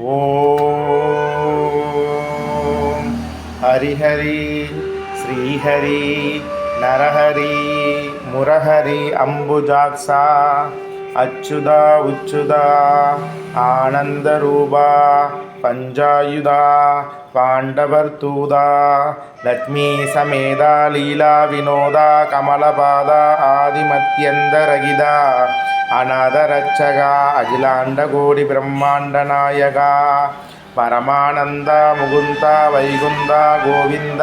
ಓಂ ಹರಿಹರಿ ಶ್ರೀಹರಿ ನರಹರಿ ಮುರಹರಿ ಅಂಬುಜಾಕ್ಸ ಉಚ್ಚುದ ಆನಂದ ರೂಪ ಪಂಜಾಯುದ ಪಾಂಡವರ್ತೂದ ಲಕ್ಷ್ಮೀ ಸಮೇದ ಲೀಲಾ ವಿನೋದ ಕಮಲಪಾದ ಆದಿಮತ್ಯಂದರಗಿದ అనాథరక్షక అఖిలాండకోడి బ్రహ్మాండ నాయక పరమానంద ముగుంద వైగుంద గోవింద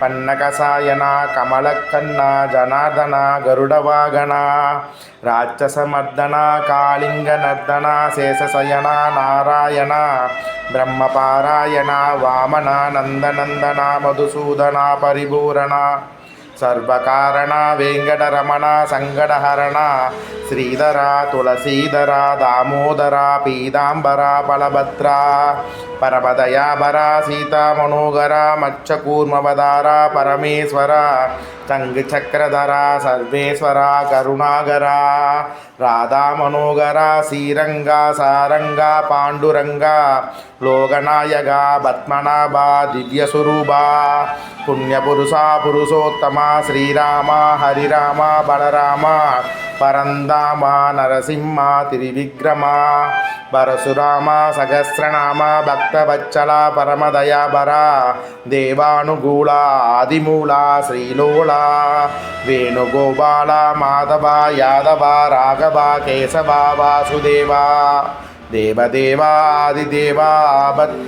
పన్నకసాయన కమలక్కన్న జనార్దన గరుడవాగణ రాక్షసమర్దన కాళింగ నర్దన శేషశయన నారాయణ బ్రహ్మపారాయణ వామన నందనందన మధుసూదన పరిపూరణ. సర్వకారణ వెంకటరమణ సంగడహరణ శ్రీధర తులసీధర దామోదర పీతాంబర బలభద్ర పరమదయాభర సీతామనోగర మచ్చకూర్మవదార పరమేశ్వర చక్రధర సర్వేశ్వర కరుణాగర రాధామనోగర శ్రీరంగ సారంగ పాండురంగ లోకనాయక పద్మనాభ దివ్యస్వరూప పుణ్యపురుష పురుషోత్తమ శ్రీరామ హరిరామ బలరామ పరందామ నరసింహ త్రివిక్రమ పరశురామ సహస్రనామ భక్తవచ్చల పరమదయాబర దేవానుగూల ఆదిమూల శ్రీలోళ వేణుగోపాల మాధవ యాదవ రాఘవ కేశవ వాసుదేవ దేవదేవాదిదేవా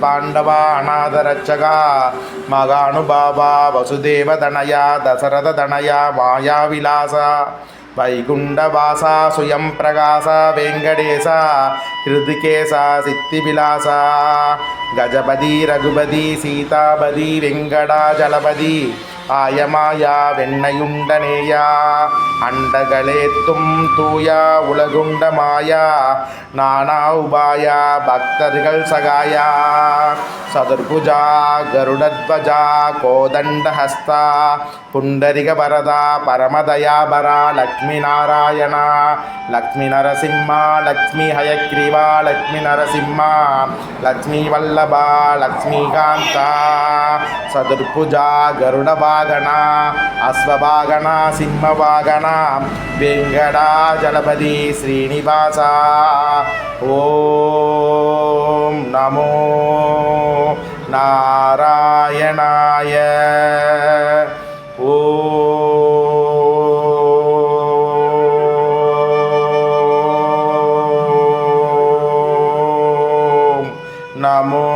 పాండవ అనాథరక్షక మగానుభావ వసుదేవ దనయ దశరథ దనయ మాయా విలాస వైకుంఠవాస స్వయం ప్రకాశ వెంకటేశ హృదికేశ సిద్ధి విలాస గజపతి రఘుపతి సీతాపతి వెంకటాచలపతి ஆயமாயா வெண்ணையுண்டனேயா. அண்டகளேத்தும் தூயா உலகுண்ட மாயா நானா உபாயா பக்தர்கள் சகாயா. சதுர்புஜா கருடத்வஜா கோதண்டஹஸ்தா. புண்டரிக வரதா பரமதயாபரா லக்ஷ்மி நாராயணா. லக்ஷ்மி நரசிம்மா லக்ஷ்மி ஹயக்ரீவா லக்ஷ்மி நரசிம்மா. லக்ஷ்மி வல்லபா லக்ஷ்மிகாந்தா சதுர்புஜா கருடபா வாகனா அஸ்வவாகனா சிம்மவாகனா வெங்கடாஜலபதி ஸ்ரீனிவாசா ஓம் நமோ நாராயணாய ஓ amor.